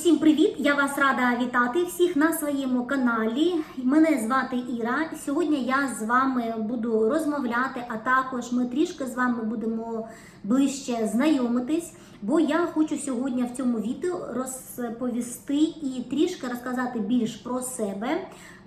Усім привіт! Я вас рада вітати всіх на своєму каналі. Мене звати Іра. Сьогодні я з вами буду розмовляти, а також ми трішки з вами будемо ближче знайомитись. Бо я хочу сьогодні в цьому відео розповісти і трішки розказати більш про себе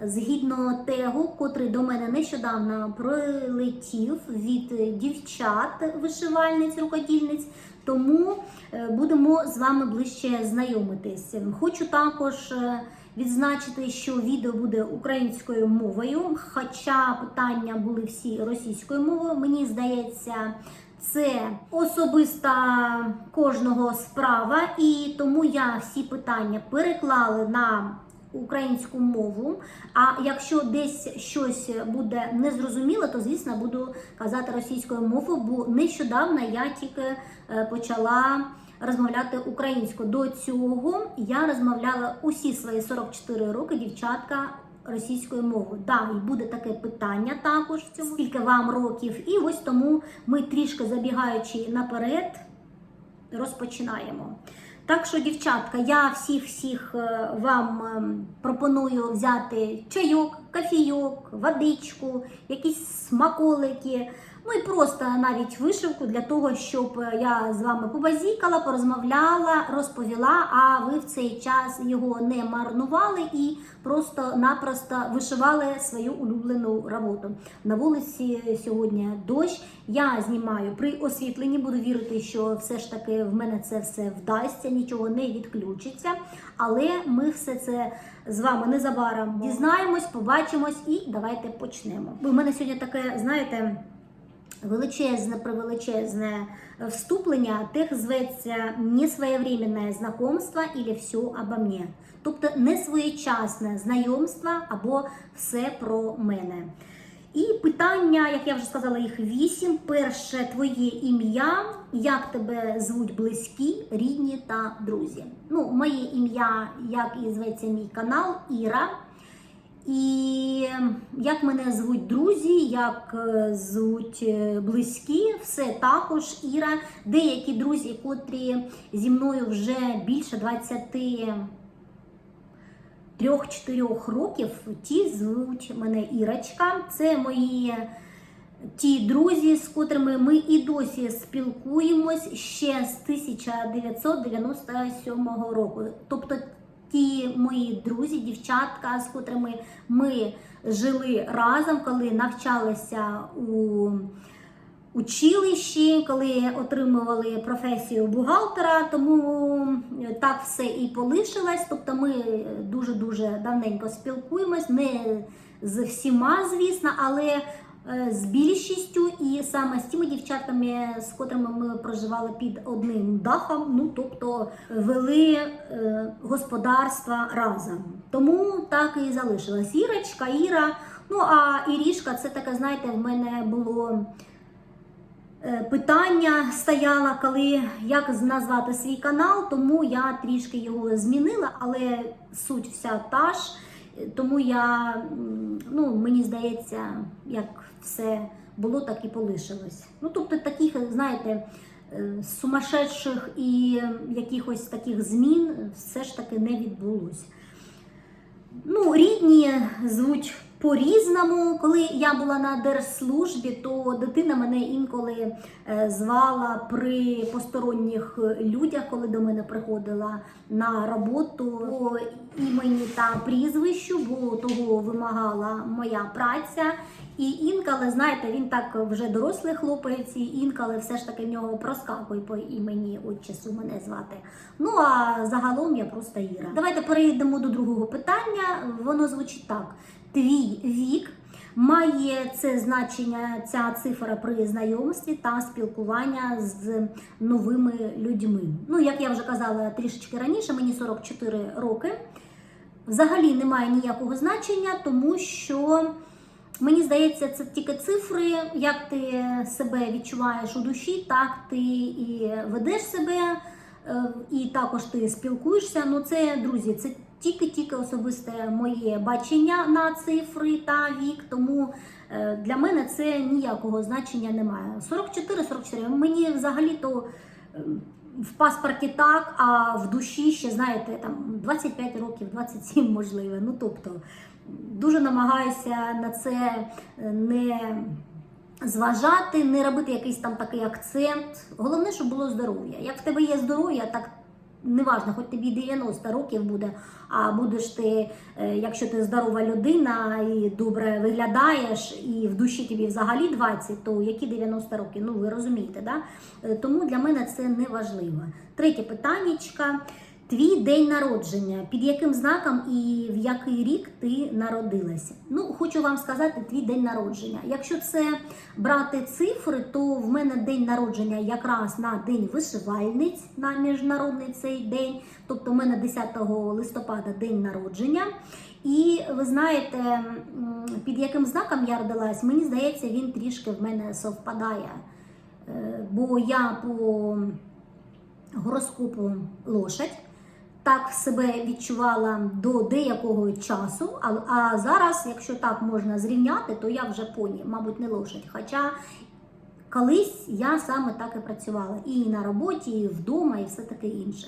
згідно тегу, котрий до мене нещодавно прилетів від дівчат, вишивальниць, рукодільниць. Тому е, будемо з вами ближче знайомитись. Хочу також е, відзначити, що відео буде українською мовою, хоча питання були всі російською мовою. Мені здається, це особиста кожного справа, і тому я всі питання переклали на українську мову. А якщо десь щось буде незрозуміло, то звісно буду казати російською мовою, бо нещодавно я тільки е, почала розмовляти українською. До цього я розмовляла усі свої 44 роки дівчатка. Російською мовою. Да, і буде таке питання також в цьому. Скільки вам років? І ось тому ми трішки забігаючи наперед, розпочинаємо. Так що, дівчатка, я всіх-всіх е, вам ем, пропоную взяти чайок, кофійок, водичку, якісь смаколики. Ну і просто навіть вишивку для того, щоб я з вами побазікала, порозмовляла, розповіла, а ви в цей час його не марнували і просто-напросто вишивали свою улюблену роботу. На вулиці сьогодні дощ. Я знімаю при освітленні, буду вірити, що все ж таки в мене це все вдасться, нічого не відключиться. Але ми все це з вами незабаром дізнаємось, побачимось і давайте почнемо. В мене сьогодні таке, знаєте величезне превеличезне вступлення, тех зветься несвоєвременне знакомство или все обо мне. Тобто несвоєчасне знайомство або все про мене. І питання, як я вже сказала, їх вісім. Перше твоє ім'я, як тебе звуть близькі, рідні та друзі. Ну, моє ім'я, як і зветься мій канал, Іра. І як мене звуть друзі, як е, звуть е, близькі, все також Іра. Деякі друзі, котрі зі мною вже більше 23-4 років, ті звуть мене Ірочка. Це мої ті друзі, з котрими ми і досі спілкуємось ще з 1997 року. Тобто ті мої друзі, дівчатка, з котрими ми жили разом, коли навчалися у училищі, коли отримували професію бухгалтера, тому так все і полишилось. Тобто ми дуже-дуже давненько спілкуємось, не з всіма, звісно, але з більшістю, і саме з тими дівчатками, з котрими ми проживали під одним дахом, ну тобто вели е, господарства разом. Тому так і залишилась Ірочка, Іра. Ну а Ірішка, це таке, знаєте, в мене було. е, Питання стояло, коли як назвати свій канал, тому я трішки його змінила, але суть вся та ж. Тому я, ну, мені здається, як все було, так і полишилось. Ну, тобто таких, знаєте, е, сумасшедших і якихось таких змін все ж таки не відбулось. Ну, рідні звуть по-різному. Коли я була на держслужбі, то дитина мене інколи е, звала при посторонніх людях, коли до мене приходила на роботу по імені та прізвищу, бо того вимагала моя праця. І інколи, знаєте, він так вже дорослий хлопець, і інколи все ж таки в нього проскакує по імені отчасу мене звати. Ну а загалом я просто Іра. Давайте перейдемо до другого питання. Воно звучить так: твій вік. Має це значення ця цифра при знайомстві та спілкування з новими людьми. Ну, як я вже казала трішечки раніше, мені 44 роки. Взагалі немає ніякого значення, тому що Мені здається, це тільки цифри. Як ти себе відчуваєш у душі, так ти і ведеш себе, е, і також ти спілкуєшся. Ну, це друзі, це тільки-тільки особисте моє бачення на цифри та вік. Тому е, для мене це ніякого значення немає. 44-44. Мені взагалі то. в паспорті так, а в душі ще, знаєте, там 25 років, 27 можливо. Ну тобто дуже намагаюся на це е, не зважати, не робити якийсь там такий акцент. Головне, щоб було здоров'я. Як в тебе є здоров'я, так неважно, хоч тобі 90 років буде, а будеш ти, е, якщо ти здорова людина і добре виглядаєш, і в душі тобі взагалі 20, то які 90 років? Ну ви розумієте, да? Е, Тому для мене це не важливо. Третє питаннячка. Твій день народження, під яким знаком і в який рік ти народилася? Ну, хочу вам сказати, твій день народження. Якщо це брати цифри, то в мене день народження якраз на день вишивальниць на міжнародний цей день. Тобто, в мене 10 листопада день народження. І ви знаєте, під яким знаком я родилась, мені здається, він трішки в мене совпадає. Е, Бо я по гороскопу лошадь так себе відчувала до деякого часу. А, а зараз, якщо так можна зрівняти, то я вже поні, мабуть, не лошадь. Хоча колись я саме так і працювала і на роботі, і вдома, і все таке інше.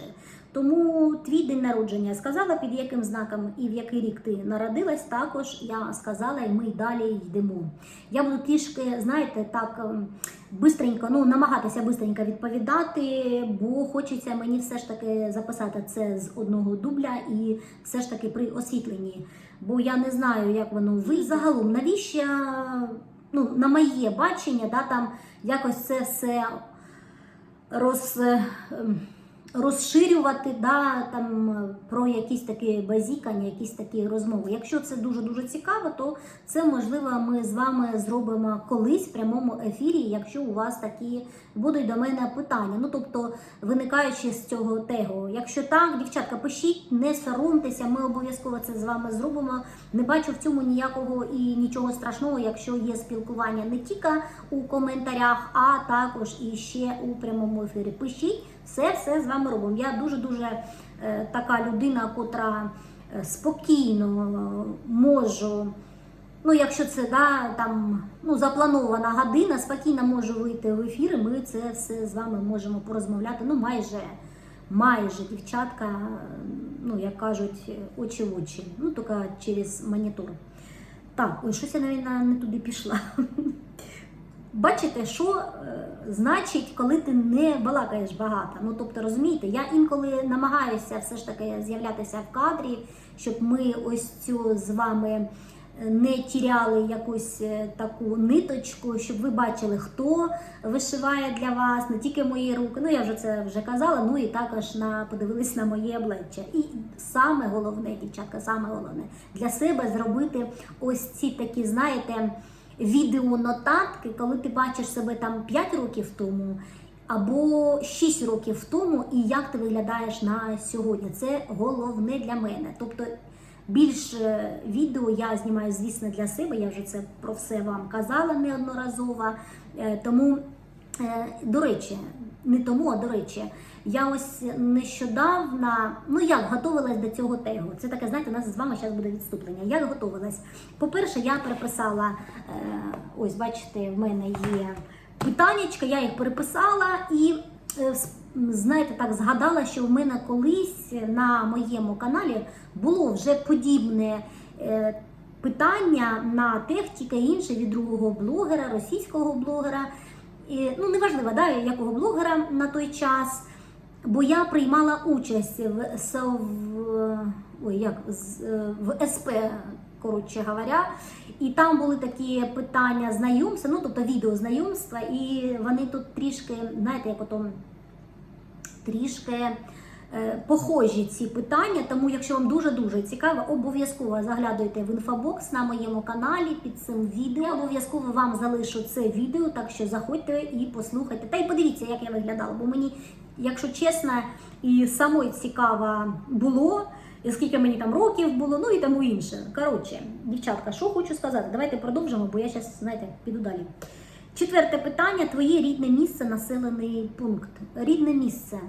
Тому твій день народження сказала, під яким знаком і в який рік ти народилась, також я сказала, і ми далі йдемо. Я буду трішки, знаєте, так ем, бистренько, ну намагатися бистренько відповідати, бо хочеться мені все ж таки записати це з одного дубля і все ж таки при освітленні. Бо я не знаю, як воно ви загалом, навіщо, ну, на моє бачення, да, там якось це все роз. Розширювати да, там, про якісь такі базікання, якісь такі розмови. Якщо це дуже-дуже цікаво, то це можливо ми з вами зробимо колись в прямому ефірі, якщо у вас такі будуть до мене питання. Ну, тобто, виникаючи з цього тегу. Якщо так, дівчатка, пишіть, не соромтеся, ми обов'язково це з вами зробимо. Не бачу в цьому ніякого і нічого страшного, якщо є спілкування не тільки у коментарях, а також і ще у прямому ефірі. Пишіть. Все, все з вами робимо. Я дуже-дуже е, така людина, котра е, спокійно е, можу. Ну, якщо це да, там, ну, запланована година, спокійно можу вийти в ефір, і ми це все з вами можемо порозмовляти. Ну, майже, майже дівчатка, ну, як кажуть, очі в очі. Ну, тільки через монітор. Так, ой, щось я, навіть, не туди пішла. Бачите, що е, значить, коли ти не балакаєш багато. Ну тобто, розумієте, я інколи намагаюся все ж таки з'являтися в кадрі, щоб ми ось цю з вами е, не тіряли якусь е, таку ниточку, щоб ви бачили, хто вишиває для вас, не тільки мої руки. Ну я вже це вже казала. Ну і також на подивились на моє обличчя. І саме головне, дівчатка, саме головне для себе зробити ось ці такі, знаєте відеонотатки, коли ти бачиш себе там 5 років тому або 6 років тому, і як ти виглядаєш на сьогодні. Це головне для мене. Тобто більше відео я знімаю, звісно, для себе. Я вже це про все вам казала неодноразово. Е, Тому, е, до речі, не тому, а до речі. Я ось нещодавно, ну як готувалась до цього тегу. Це таке, знаєте, у нас з вами зараз буде відступлення. Як готувалась? По-перше, я переписала, е, ось бачите, в мене є питаннячка, я їх переписала і е, знаєте, так згадала, що в мене колись на моєму каналі було вже подібне. е, Питання на тех, тільки інше від другого блогера, російського блогера. І, ну, неважливо, да, якого блогера на той час. Бо я приймала участь в в, ой, як, е, в СП, коротше говоря, і там були такі питання знайомства, ну тобто відео знайомства, і вони тут трішки, знаєте, як ото трішки похожі ці питання. Тому, якщо вам дуже-дуже цікаво, обов'язково заглядуйте в інфобокс на моєму каналі під цим відео. Я обов'язково вам залишу це відео, так що заходьте і послухайте. Та й подивіться, як я виглядала, бо мені, якщо чесно, і самої цікаво було. І скільки мені там років було, ну і тому інше. Коротше, дівчатка, що хочу сказати, давайте продовжимо, бо я зараз, знаєте, піду далі. Четверте питання: твоє рідне місце, населений пункт. Рідне місце.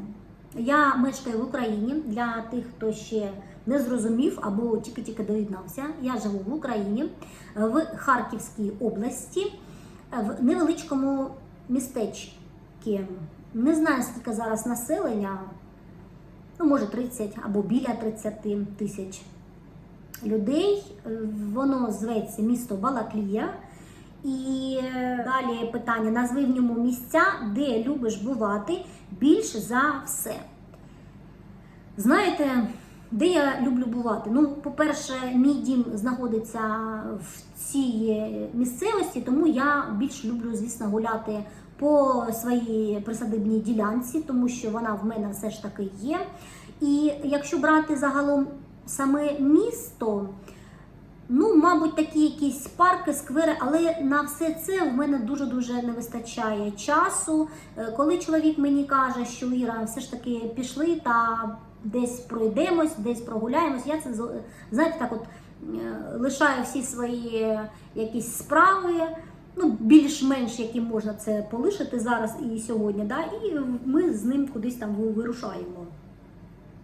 Я мешкаю в Україні для тих, хто ще не зрозумів або тільки-тільки доєднався. Я живу в Україні, в Харківській області, в невеличкому містечці. Не знаю, скільки зараз населення, ну, може 30 або біля 30 тисяч людей. Воно зветься місто Балаклія. І е, далі питання: назви в ньому місця, де любиш бувати більш за все. Знаєте, де я люблю бувати? Ну, по-перше, мій дім знаходиться в цій місцевості, тому я більш люблю, звісно, гуляти по своїй присадибній ділянці, тому що вона в мене все ж таки є. І якщо брати загалом саме місто, Ну, мабуть, такі якісь парки, сквери, але на все це в мене дуже-дуже не вистачає часу. Е, Коли чоловік мені каже, що Іра, все ж таки пішли та десь пройдемось, десь прогуляємось, я це знаєте, так от е, лишаю всі свої якісь справи. Ну, більш-менш які можна це полишити зараз і сьогодні, да, і ми з ним кудись там вирушаємо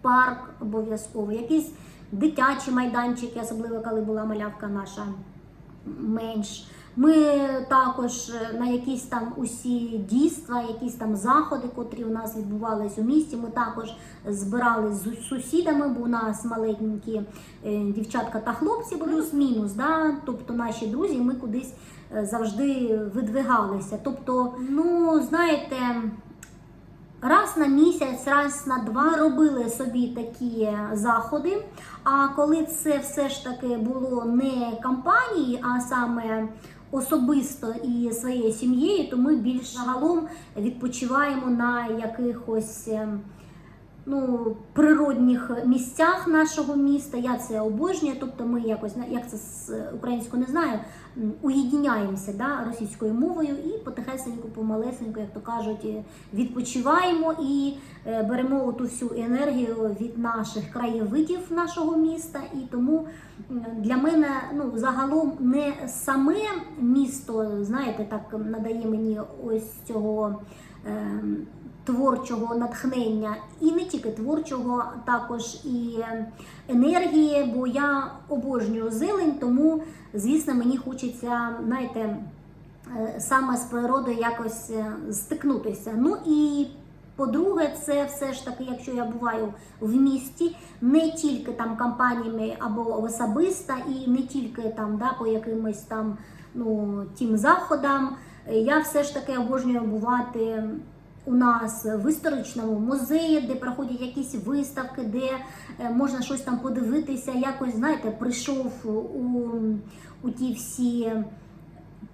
парк обов'язково, якісь дитячі майданчики, особливо коли була малявка наша менш. Ми також на якісь там усі дійства, якісь там заходи, котрі у нас відбувались у місті. Ми також збирали з сусідами, бо у нас маленькі е, дівчатка та хлопці плюс-мінус. Да? Тобто наші друзі, ми кудись е, завжди видвигалися. Тобто, ну знаєте. Раз на місяць, раз на два робили собі такі заходи. А коли це все ж таки було не компанії, а саме особисто і своєю сім'єю, то ми більш загалом відпочиваємо на якихось е, ну, природних місцях нашого міста. Я це обожнюю. Тобто ми якось як це з українською не знаю, уєдиняємося да, російською мовою і потихесеньку, помалесеньку, як то кажуть, е, відпочиваємо і е, беремо ту всю енергію від наших краєвидів нашого міста. І тому для мене ну, загалом не саме місто, знаєте, так надає мені ось цього. ем, Творчого натхнення і не тільки творчого, також і енергії, бо я обожнюю зелень, тому, звісно, мені хочеться, знаєте, е, саме з природою якось е, стикнутися. Ну і по-друге, це все ж таки, якщо я буваю в місті, не тільки там компаніями або особисто, і не тільки там да, по якимось там ну, тим заходам, е, я все ж таки обожнюю бувати у нас в історичному музеї, де проходять якісь виставки, де е, можна щось там подивитися. Якось, знаєте, прийшов у, у ті всі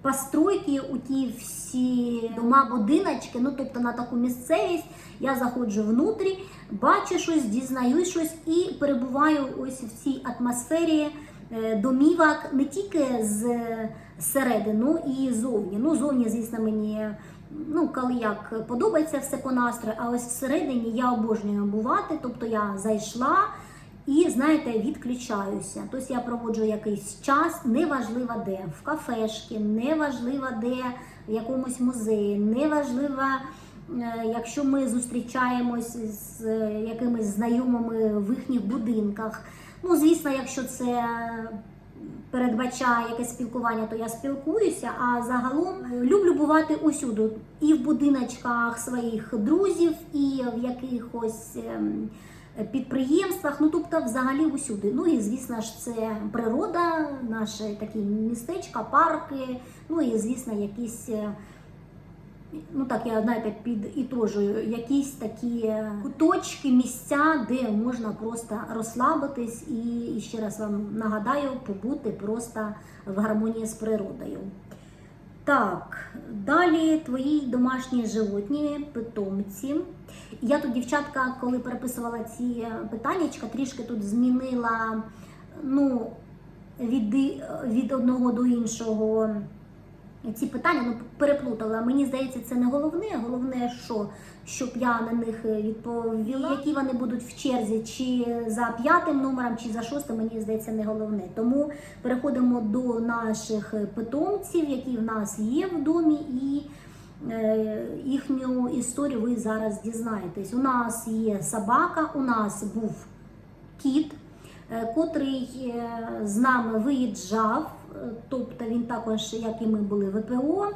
постройки, у ті всі дома, будиночки, ну тобто на таку місцевість. Я заходжу внутрі, бачу щось, дізнаюсь щось і перебуваю ось в цій атмосфері е, домівок не тільки з середини, ну і зовні. Ну, зовні, звісно, мені ну, коли як подобається все по настрою, а ось всередині я обожнюю бувати, тобто я зайшла і, знаєте, відключаюся. Тобто я проводжу якийсь час, неважливо де, в кафешки, неважливо де, в якомусь музеї, неважливо. е, Якщо ми зустрічаємось з е, якимись знайомими в їхніх будинках, ну звісно, якщо це передбачає якесь спілкування, то я спілкуюся. А загалом люблю бувати усюди, і в будиночках своїх друзів, і в якихось ем, підприємствах. Ну тобто, взагалі усюди. Ну і звісно ж, це природа, наші такі містечка, парки. Ну і звісно, якісь. Ну так, я знаєте, підітожую якісь такі куточки, місця, де можна просто розслабитись і, і ще раз вам нагадаю, побути просто в гармонії з природою. Так, далі твої домашні животні, питомці. Я тут, дівчатка, коли переписувала ці питання, трішки тут змінила ну, від, від одного до іншого ці питання ну, переплутала. Мені здається, це не головне. Головне, що щоб я на них відповіла, які вони будуть в черзі, чи за п'ятим номером, чи за шостим, мені здається, не головне. Тому переходимо до наших питомців, які в нас є в домі, і е, їхню історію ви зараз дізнаєтесь. У нас є собака, у нас був кіт, е, котрий е, з нами виїжджав. Тобто він також, як і ми були ВПО.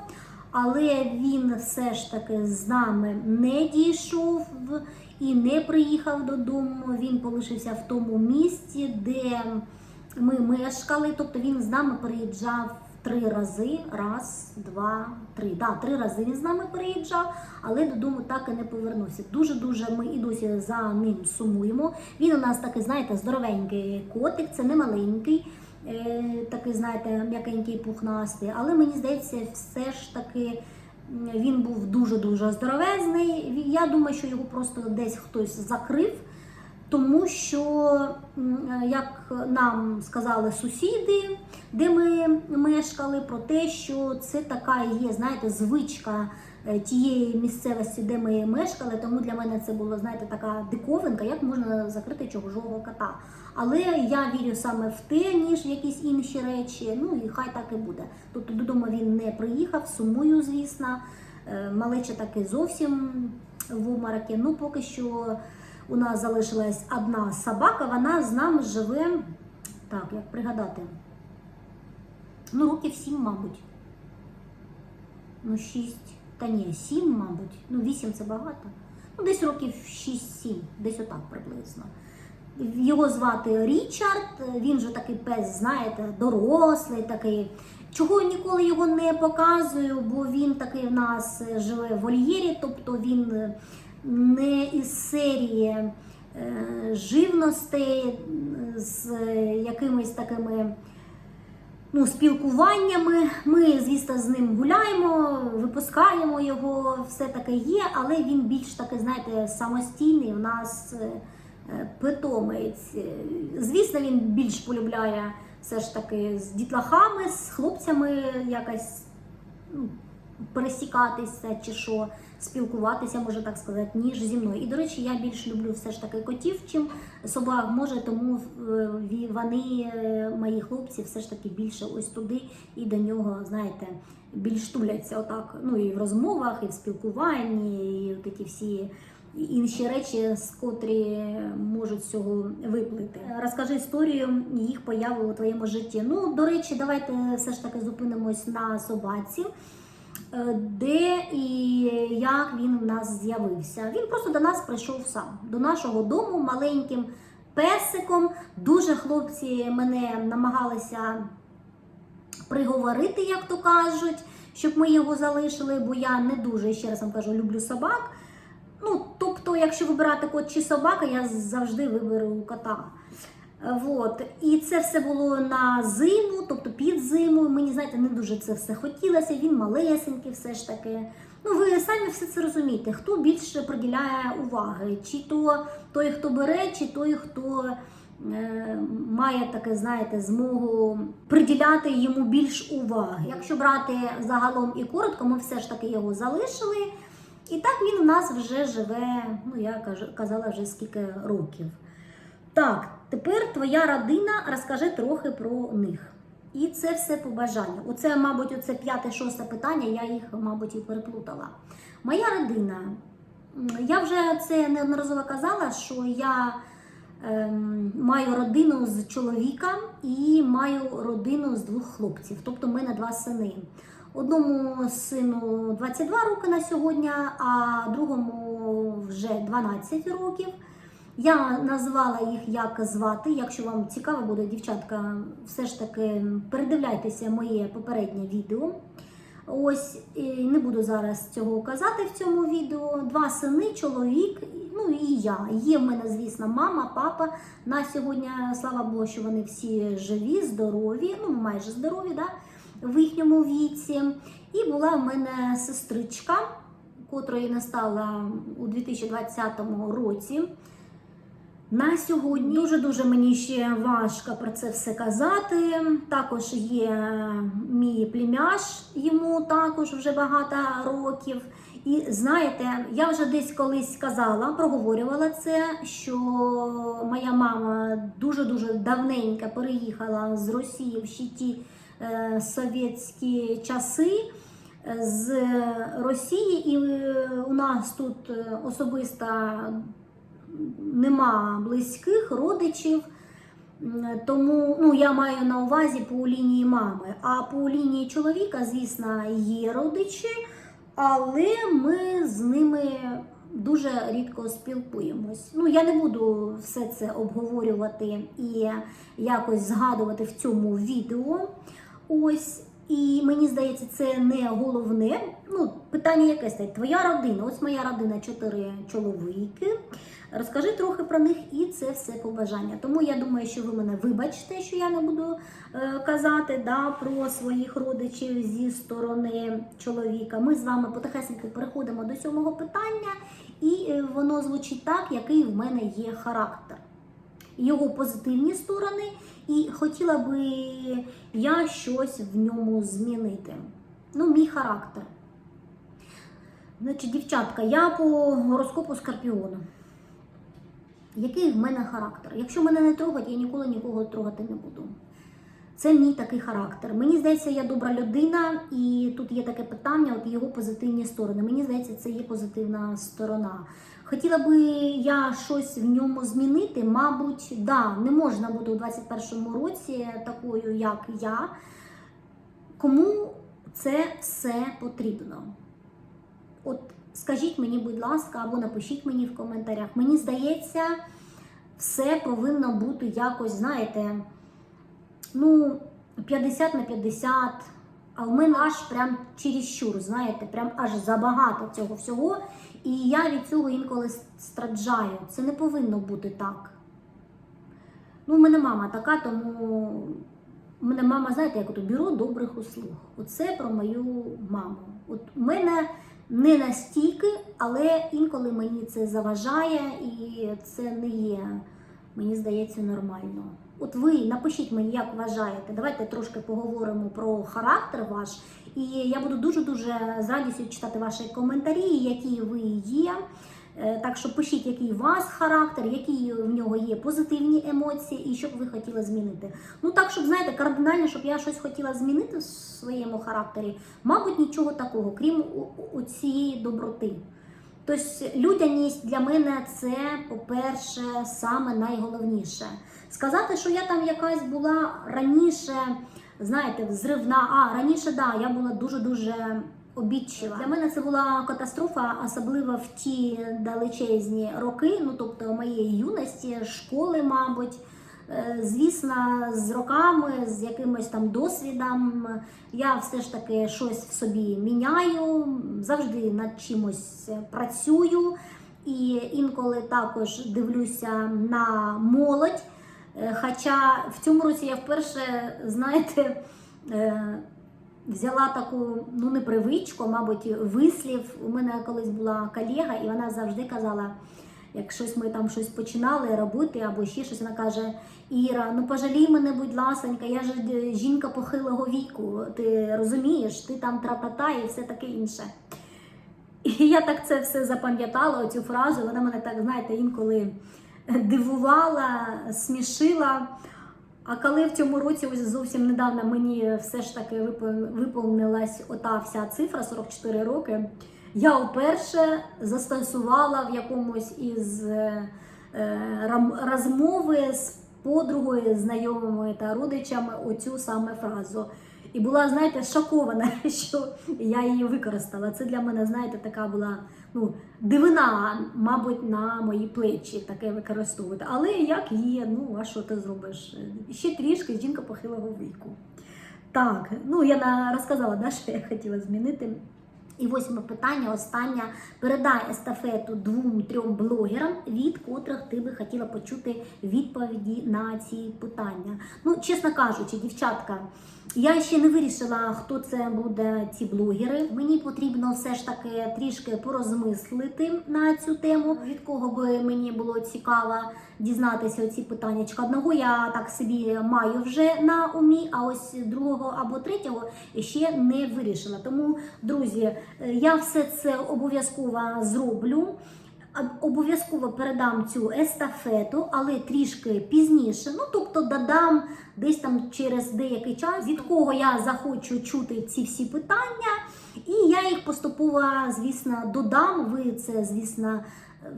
але він все ж таки з нами не дійшов і не приїхав додому. Він полишився в тому місці, де ми мешкали. Тобто він з нами приїжджав три рази. Раз, два, три. Да, три рази він з нами приїжджав, але додому так і не повернувся. Дуже дуже ми і досі за ним сумуємо. Він у нас такий, знаєте, здоровенький котик, це не маленький. Е, Такий, знаєте, м'якенький пухнастий, але мені здається, все ж таки він був дуже-дуже здоровезний. Я думаю, що його просто десь хтось закрив, тому що, як нам сказали сусіди, де ми мешкали, про те, що це така є, знаєте, звичка е, тієї місцевості, де ми мешкали. Тому для мене це було, знаєте, така диковинка, як можна закрити чужого кота. Але я вірю саме в те, ніж в якісь інші речі. Ну і хай так і буде. Тобто додому він не приїхав, сумую, звісно. Е, Малеча таки зовсім в обмороки. Ну, поки що у нас залишилась одна собака, вона з нами живе. Так, як пригадати. Ну, років сім, мабуть. Ну, шість. Та ні, сім, мабуть. Ну, вісім це багато. Ну, десь років 6-7, десь отак приблизно. Його звати Річард, він же такий пес, знаєте, дорослий такий. Чого ніколи його не показую, бо він такий в нас живе в вольєрі, тобто він не із серії е, живностей е, з якимись такими ну, спілкуваннями. Ми, звісно, з ним гуляємо, випускаємо його, все таке є, але він більш таки, знаєте, самостійний. У нас е, е, питомець. Е, Звісно, він більш полюбляє все ж таки з дітлахами, з хлопцями якось ну, пересікатися чи що, спілкуватися, можна так сказати, ніж зі мною. І, до речі, я більш люблю все ж таки котів, чим собак може, тому е, вони, е, мої хлопці, все ж таки більше ось туди і до нього, знаєте, більш туляться отак. Ну і в розмовах, і в спілкуванні, і такі всі. Інші речі, з котрі можуть цього виплити. Розкажи історію їх появи у твоєму житті. Ну, до речі, давайте все ж таки зупинимось на собаці. Е, Де і як він в нас з'явився? Він просто до нас прийшов сам, до нашого дому маленьким песиком. Дуже хлопці мене намагалися приговорити, як то кажуть, щоб ми його залишили, бо я не дуже, ще раз вам кажу, люблю собак. Ну, тобто, якщо вибирати кот чи собака, я завжди виберу кота. Е, Вот. І це все було на зиму, тобто під зиму. Мені, знаєте, не дуже це все хотілося. Він малесенький, все ж таки. Ну, ви самі все це розумієте, хто більше приділяє уваги, чи то той, хто бере, чи той, хто е, має таке, знаєте, змогу приділяти йому більш уваги. Якщо брати загалом і коротко, ми все ж таки його залишили. І так він у нас вже живе, ну я казала вже скільки років. Так, тепер твоя родина, розкажи трохи про них. І це все по бажанню. Оце, мабуть, оце п'яте-шосте питання, я їх, мабуть, і переплутала. Моя родина. Я вже це неодноразово казала, що я ем, маю родину з чоловіка і маю родину з двох хлопців. Тобто в мене два сини. Одному сину 22 роки на сьогодні, а другому вже 12 років. Я назвала їх як звати. Якщо вам цікаво буде, дівчатка, все ж таки передивляйтеся моє попереднє відео. Ось не буду зараз цього казати в цьому відео. Два сини, чоловік, ну і я. Є в мене, звісно, мама, папа. На сьогодні, слава Богу, що вони всі живі, здорові, ну майже здорові, да, в їхньому віці. І була в мене сестричка, котрої не стала у 2020 році. На сьогодні дуже-дуже мені ще важко про це все казати. Також є мій племяш, йому також вже багато років. І знаєте, я вже десь колись казала, проговорювала це, що моя мама дуже-дуже давненько переїхала з Росії в ще ті е, совєтські часи е, з Росії, і е, у нас тут е, особисто нема близьких родичів. Тому ну, я маю на увазі по лінії мами. А по лінії чоловіка, звісно, є родичі, але ми з ними дуже рідко спілкуємось. Ну, я не буду все це обговорювати і якось згадувати в цьому відео. Ось. І мені здається, це не головне. Ну, питання яке стоїть? Твоя родина. Ось моя родина, чотири чоловіки. Розкажи трохи про них і це все побажання. Тому я думаю, що ви мене вибачте, що я не буду е, казати да, про своїх родичів зі сторони чоловіка. Ми з вами потихесенько переходимо до сьомого питання, і е, воно звучить так, який в мене є характер. Його позитивні сторони, і хотіла би я щось в ньому змінити. Ну, мій характер. Значить, дівчатка, я по гороскопу Скорпіону. Який в мене характер? Якщо мене не трогать, я ніколи нікого трогати не буду. Це мій такий характер. Мені здається, я добра людина, і тут є таке питання: от його позитивні сторони. Мені здається, це є позитивна сторона. Хотіла би я щось в ньому змінити, мабуть, да, не можна бути у 21-му році такою, як я. Кому це все потрібно? От скажіть мені, будь ласка, або напишіть мені в коментарях. Мені здається, все повинно бути якось, знаєте, ну, 50 на 50. А в мене аж прям чересчур, знаєте, прям аж забагато цього всього. І я від цього інколи страджаю. Це не повинно бути так. Ну, у мене мама така, тому у мене мама, знаєте, як ото бюро добрих услуг. Оце про мою маму. От у мене не настільки, але інколи мені це заважає, і це не є, мені здається, нормально. От ви напишіть мені, як вважаєте. Давайте трошки поговоримо про характер ваш. І я буду дуже-дуже з радістю читати ваші коментарі, які ви є. Е, Так що пишіть, який у вас характер, які в нього є позитивні емоції, і що б ви хотіли змінити. Ну так, щоб знаєте, кардинально, щоб я щось хотіла змінити в своєму характері, мабуть, нічого такого, крім цієї доброти. Тобто людяність для мене це, по-перше, саме найголовніше. Сказати, що я там якась була раніше, знаєте, взривна. А раніше, да, я була дуже-дуже обідчива. Для мене це була катастрофа, особливо в ті далечезні роки, ну тобто моєї юності, школи, мабуть. Е, Звісно, з роками, з якимось там досвідом, я все ж таки щось в собі міняю, завжди над чимось працюю. І інколи також дивлюся на молодь. Е, Хоча в цьому році я вперше, знаєте, е, взяла таку ну не мабуть, вислів. У мене колись була колега, і вона завжди казала, як щось ми там щось починали робити або ще щось, вона каже: Іра, ну пожалій мене, будь ласенька, я ж е, жінка похилого віку. Ти розумієш, ти там тра-та-та і все таке інше. І я так це все запам'ятала, оцю фразу. Вона мене так, знаєте, інколи дивувала, смішила. А коли в цьому році, ось зовсім недавно мені все ж таки випов- виповнилась ота вся цифра 44 роки, я вперше застосувала в якомусь із е, е, розмови з подругою, знайомими та родичами оцю саме фразу. І була, знаєте, шокована, що я її використала. Це для мене, знаєте, така була ну, дивина, мабуть, на мої плечі таке використовувати. Але як є, ну а що ти зробиш? Ще трішки жінка похилого віку. Так, ну я розказала, да, що я хотіла змінити. І восьме питання, останнє. Передай естафету двом-трьом блогерам, від котрих ти би хотіла почути відповіді на ці питання. Ну, чесно кажучи, дівчатка, я ще не вирішила, хто це буде ці блогери. Мені потрібно все ж таки трішки порозмислити на цю тему, від кого би мені було цікаво дізнатися ці питання. Одного я так собі маю вже на умі, а ось другого або третього ще не вирішила. Тому, друзі, я все це обов'язково зроблю. Обов'язково передам цю естафету, але трішки пізніше. Ну, тобто додам десь там через деякий час, від кого я захочу чути ці всі питання, і я їх поступово, звісно, додам. Ви це, звісно,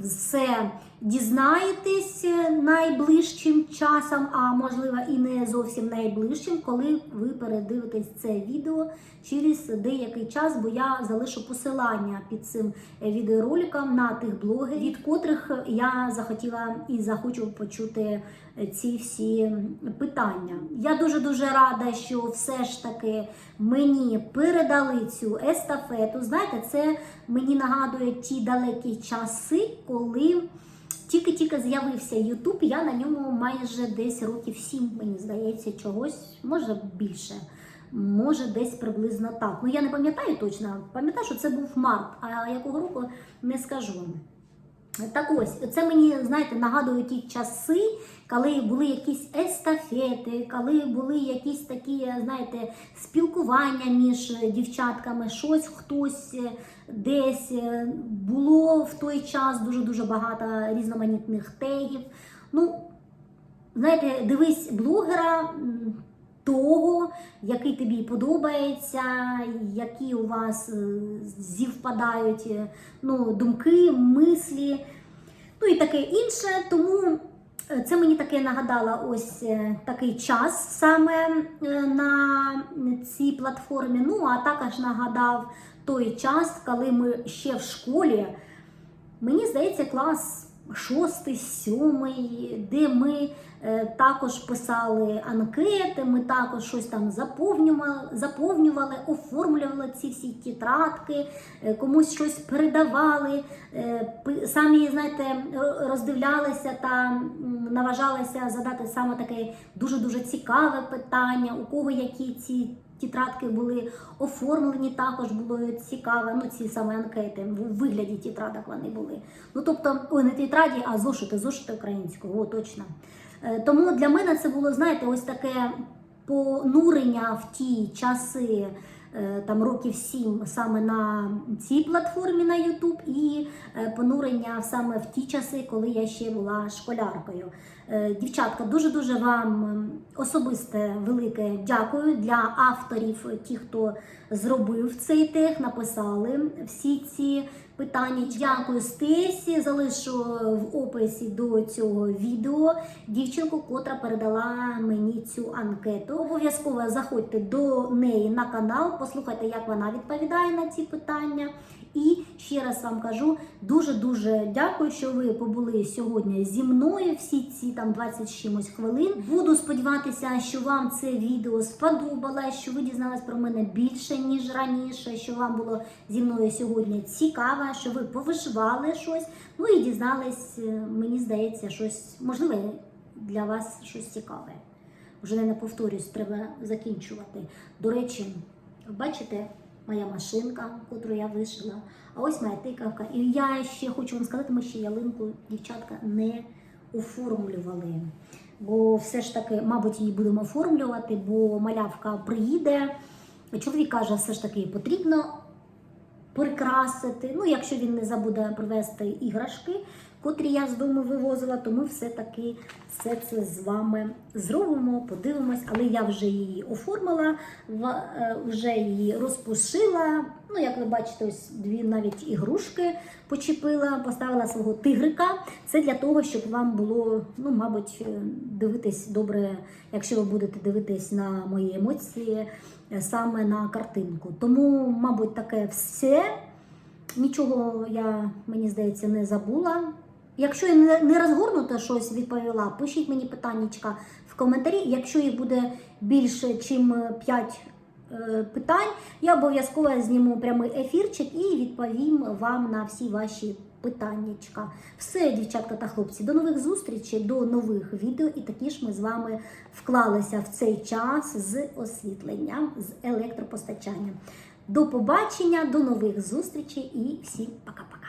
все дізнаєтесь найближчим часом, а можливо і не зовсім найближчим, коли ви передивитесь це відео через деякий час, бо я залишу посилання під цим відеороликом на тих блогерів, від котрих я захотіла і захочу почути ці всі питання. Я дуже дуже рада, що все ж таки мені передали цю естафету. Знаєте, це мені нагадує ті далекі часи, коли. Тільки-тільки з'явився Ютуб, я на ньому майже десь років сім, мені здається, чогось, може більше, може десь приблизно так. Ну я не пам'ятаю точно, пам'ятаю, що це був март, а якого року не скажу. Так ось, це мені, знаєте, нагадує ті часи, коли були якісь естафети, коли були якісь такі, знаєте, спілкування між дівчатками, щось хтось е, десь е, було в той час дуже-дуже багато різноманітних тегів. Ну, знаєте, дивись блогера того, який тобі подобається, які у вас е, зівпадають е, ну, думки, мислі, ну і таке інше. Тому е, це мені таке нагадало ось такий час саме на цій платформі. Ну, а також нагадав той час, коли ми ще в школі. Мені здається, клас шостий, сьомий, де ми е, також писали анкети, ми також щось там заповнювали, заповнювали, оформлювали ці всі тетрадки, е, комусь щось передавали. е, Самі, знаєте, роздивлялися та наважалися задати саме таке дуже-дуже цікаве питання, у кого які ці тетрадки були оформлені, також було цікаво, ну ці саме анкети, в вигляді тітрадок вони були. Ну тобто, ой, не тітраді, а зошити, зошити українською, о, точно. Е, Тому для мене це було, знаєте, ось таке понурення в ті часи. Е, Там років сім саме на цій платформі на YouTube і е, понурення саме в ті часи, коли я ще була школяркою. Е, Дівчатка, дуже дуже вам ем, особисте велике дякую для авторів, ті, хто зробив цей тех, написали всі ці питання. Дякую Стесі. Залишу в описі до цього відео дівчинку, котра передала мені цю анкету. Обов'язково заходьте до неї на канал, послухайте, як вона відповідає на ці питання. І ще раз вам кажу дуже дуже дякую, що ви побули сьогодні зі мною. Всі ці там 20 чимось хвилин. Буду сподіватися, що вам це відео сподобалось, що ви дізнались про мене більше ніж раніше. Що вам було зі мною сьогодні цікаво, що ви повишивали щось. Ну і дізнались, е, мені здається, щось можливе для вас щось цікаве. Вже не повторюсь, треба закінчувати. До речі, бачите, моя машинка, котру я вишила. А ось моя тикавка. І я ще хочу вам сказати, ми ще ялинку, дівчатка, не оформлювали. Бо все ж таки, мабуть, її будемо оформлювати, бо малявка приїде. Чоловік каже, все ж таки потрібно прикрасити. Ну, якщо він не забуде привезти іграшки, котрі я з дому вивозила, то ми все-таки все це з вами зробимо, подивимось. Але я вже її оформила, е, вже її розпушила. Ну, як ви бачите, ось дві навіть ігрушки почепила, поставила свого тигрика. Це для того, щоб вам було, ну, мабуть, е, дивитись добре, якщо ви будете дивитись на мої емоції е, саме на картинку. Тому, мабуть, таке все. Нічого я, мені здається, не забула. Якщо я не- розгорнуто щось відповіла, пишіть мені питаннячка в коментарі. Якщо їх буде більше, ніж 5 питань, я обов'язково зніму прямий ефірчик і відповім вам на всі ваші питаннячка. Все, дівчатка та хлопці, до нових зустрічей, до нових відео. І такі ж ми з вами вклалися в цей час з освітленням, з електропостачанням. До побачення, до нових зустрічей і всім пока-пока.